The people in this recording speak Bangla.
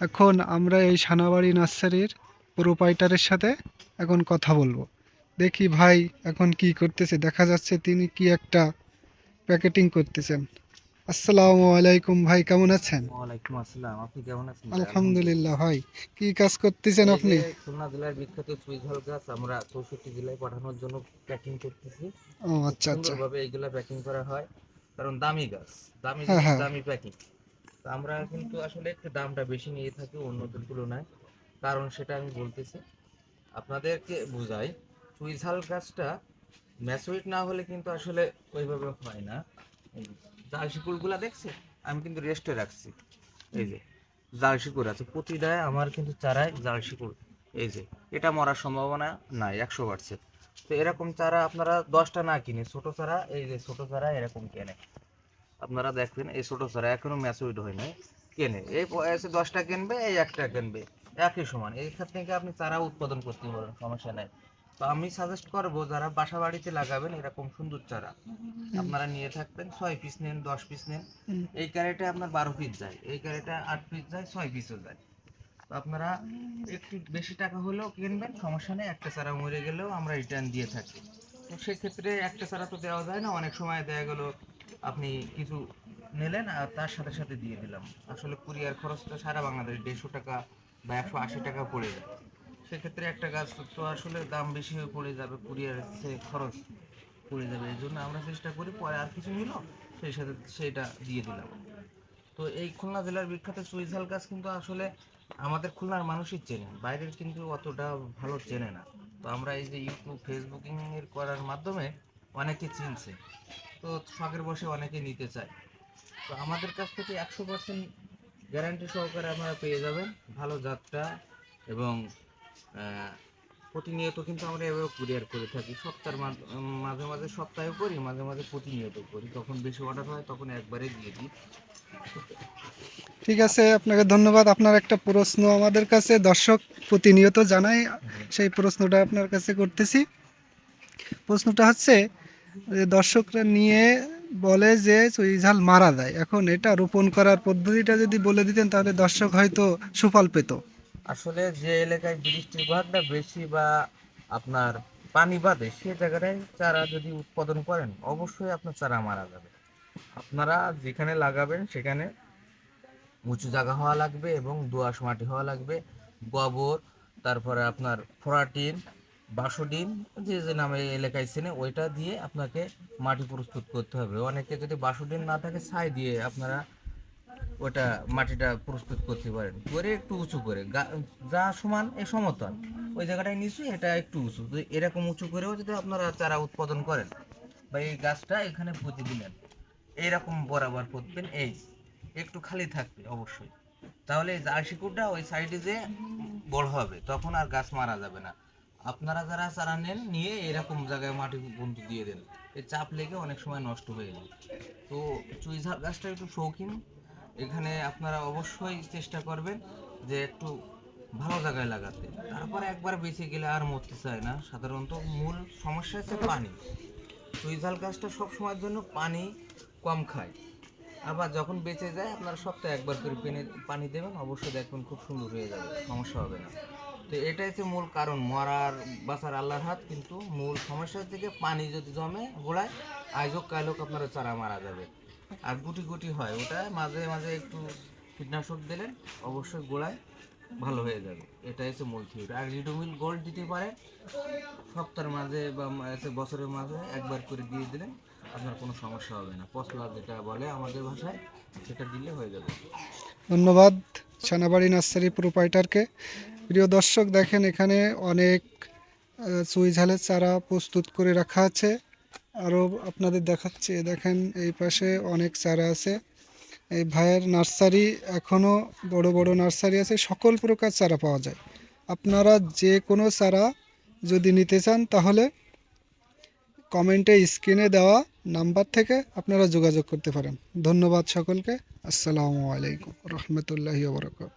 এখন আমরা এই সানাবাড়ি নার্সারির প্রোপাইটারের সাথে এখন কথা বলব। দেখি ভাই এখন কি করতেছে। দেখা যাচ্ছে তিনি কি একটা প্যাকেটিং করতেছেন। আসসালামু আলাইকুম ভাই কেমন আছেন? ওয়ালাইকুম আসসালাম। আপনি কেমন আছেন আলহামদুলিল্লাহ ভাই। কি কাজ করতেছেন আপনি? খুলনা জেলার বিখ্যাত সুইঝাল গাছ আমরা চৌষট্টি জেলায় পাঠানোর জন্য প্যাকিং করতেছি। ও আচ্ছা আচ্ছা। সুন্দরভাবে এইগুলা প্যাকিং করা হয়। কারণ দামি গাছ দামি হ্যাঁ, হ্যাঁ। দামি প্যাকিং আমরা কিন্তু আসলে একটু দামটা বেশি নিয়ে থাকি অন্যদের তুলনায়। কারণ সেটা আমি বলতেছি, আপনাদেরকে বুঝাই সুইঝাল গাছটা ম্যাচুইট না হলে কিন্তু আসলে ওইভাবে হয় না। জাল শিকুড়গুলা দেখছে আমি কিন্তু রেস্টে রাখছি। এই যে, জাল শিকড় আছে প্রতিটায় আমার কিন্তু চারায় জাল শিকড়। এই যে, এটা মরার সম্ভাবনা নাই, একশো পার্সেন্ট তো এরকম চারা আপনারা দশটা না কিনে, ছোট চারা, এই যে ছোট চারা এরকম কেনে। আপনারা দেখবেন, এই ছোট চারা এখনও ম্যাচুইড হয় নাই। কেনে? এই বয়সে দশটা কিনবে, এই একটা কিনবে, একই সমান। এই ক্ষেত্রে থেকে আপনি চারা উৎপাদন করতে পারেন সমস্যা নাই। তো আমি সাজেস্ট করব, যারা বাসা বাড়িতে লাগাবেন, এরকম সুন্দর চারা, আপনারা নিয়ে থাকবেন, ছয় পিস নেন, দশ পিস নেন। এই ক্যারেটে আপনার বারো পিস যায়, এই ক্যারেটে আট পিস যায়, ছয় পিসও যায়। তো আপনারা একটু বেশি টাকা হলেও কিনবেন, সমস্যা নেই, একটা চারা মরে গেলেও আমরা রিটার্ন দিয়ে থাকি। তো সেক্ষেত্রে একটা চারা তো দেওয়া যায় না, অনেক সময় দেওয়া গেল আপনি কিছু নিলেন আর তার সাথে সাথে দিয়ে দিলাম। আসলে কুরিয়ার খরচটা সারা বাংলাদেশ, দেড়শো টাকা বা একশো আশি টাকা পড়ে যায়। সেক্ষেত্রে একটা গাছ তো আসলে দাম বেশি হয়ে পড়ে যাবে, কুরিয়ার সে খরচ পড়ে যাবে। এই জন্য আমরা চেষ্টা করি, পরে আর কিছু নিল, সেই সাথে সেটা দিয়ে দিলাম। তো এই খুলনা জেলার বিখ্যাত সুইঝাল গাছ কিন্তু আসলে আমাদের খুলনার মানুষই চেনে বাইরের কিন্তু অতটা ভালো চেনে না। তো আমরা এই যে ইউটিউব ফেসবুকিং এর করার মাধ্যমে অনেকে চিনছে। তো শখের বসে অনেকে নিতে চায়। তো আমাদের কাছ থেকে একশো পার্সেন্ট গ্যারান্টি সহকারে আপনারা পেয়ে যাবেন। ভালো জাতটা এবং প্রতিনিয়ত কিন্তু আমরা এভাবে কুরিয়ার করে থাকি। সপ্তাহের মাঝ- মাঝে সপ্তাহে করি মাঝে মাঝে প্রতিনিয়ত করি। তখন বেশি অর্ডার হয় তখন একবারে দিয়ে দিই। ঠিক আছে আপনাকে ধন্যবাদ। আপনার একটা প্রশ্ন আমাদের কাছে দর্শক প্রতিনিয়ত জানাই সেই প্রশ্নটা আপনার কাছে করতেছি। প্রশ্নটা হচ্ছে দর্শকরা নিয়ে বলে যে চুইঝাল মারা যায়। এখন এটা রোপণ করার পদ্ধতিটা যদি বলে দিতেন, তাহলে দর্শক হয়তো সুফল পেত। আসলে যে এলাকায় বৃষ্টির ভাগটা বেশি বা আপনার পানি বাদে, সে জায়গাটায় চারা যদি উৎপাদন করেন, অবশ্যই আপনার চারা মারা যাবে। আপনারা যেখানে লাগাবেন, সেখানে উঁচু জায়গা হওয়া লাগবে এবং দোআঁশ মাটি হওয়া লাগবে। গোবর, তারপরে আপনার ফোরাটিন বাসোডিন, যে যে নামে এলাকায় চেনে ওইটা দিয়ে আপনাকে মাটি প্রস্তুত করতে হবে। অনেকে যদি বাসোডিন না থাকে, ছাই দিয়ে আপনারা ওটা মাটিটা প্রস্তুত করতে পারেন। করে একটু উঁচু করে। যা সমান, এ সমতল। ওই জায়গাটায় নিচু, এটা একটু উঁচু। তো এরকম উঁচু করেও যদি আপনারা চারা উৎপাদন করেন বা এই গাছটা এখানে পুঁতে দিলেন, এইরকম বরাবর পুঁতবেন এই একটু খালি থাকবে অবশ্যই। তাহলে এই শিকড়টা ওই সাইডে যে বড় হবে, তখন আর গাছ মারা যাবে না। আপনারা যারা চারা নেন, নিয়ে এরকম জায়গায় মাটি বন্ধু দিয়ে দেন। এই চাপ লেগে অনেক সময় নষ্ট হয়ে যায়। তো চুইঝাল গাছটা একটু শৌখিন। এখানে আপনারা অবশ্যই চেষ্টা করবেন যে একটু ভালো জায়গায় লাগাতে। তারপরে একবার বেঁচে গেলে আর মরতে চায় না। সাধারণত মূল সমস্যা হচ্ছে পানি। চুইঝাল গাছটা সব সময়ের জন্য পানি কম খায়। আবার যখন বেঁচে যায়, আপনারা সপ্তাহে একবার করে পানি দেবেন। অবশ্যই দেখবেন খুব সুন্দর হয়ে যাবে। সমস্যা হবে না। তো এটাই হচ্ছে মূল কারণ, মরার বাঁচার আল্লাহর হাত, কিন্তু মূল সমস্যা থেকে পানি যদি জমে গোড়ায় আয়োজক কালোক আপনারা চারা মারা যাবে। আর গুটি গুটি হয়, ওটা মাঝে মাঝে একটু কীটনাশক দিলেন, অবশ্যই গোড়ায় ভালো হয়ে যাবে। এটাই হচ্ছে মূল থিওরি আর রিডোমিল গোল্ড দিতে পারে সপ্তাহের মাঝে বা বছরের মাঝে একবার করে দিয়ে দিলেন, আপনার কোনো সমস্যা হবে না। পশলা যেটা বলে আমাদের ভাষায়, সেটা দিলে হয়ে যাবে। ধন্যবাদ সানাবাড়ি নার্সারি প্রোপাইটারকে। প্রিয় দর্শক দেখেন এখানে অনেক আহ, চুইঝালের চারা প্রস্তুত করে রাখা আছে। আরও আপনাদের দেখাচ্ছে দেখেন এই পাশে অনেক চারা আছে। এই ভাইয়ের নার্সারি এখনও বড় বড় নার্সারি আছে সকল প্রকার চারা পাওয়া যায়। আপনারা যে কোনো চারা যদি নিতে চান তাহলে কমেন্টে স্ক্রিনে দেওয়া নাম্বার থেকে আপনারা যোগাযোগ করতে পারেন। ধন্যবাদ সকলকে। আসসালামু আলাইকুম রহমতুল্লাহি বরকাত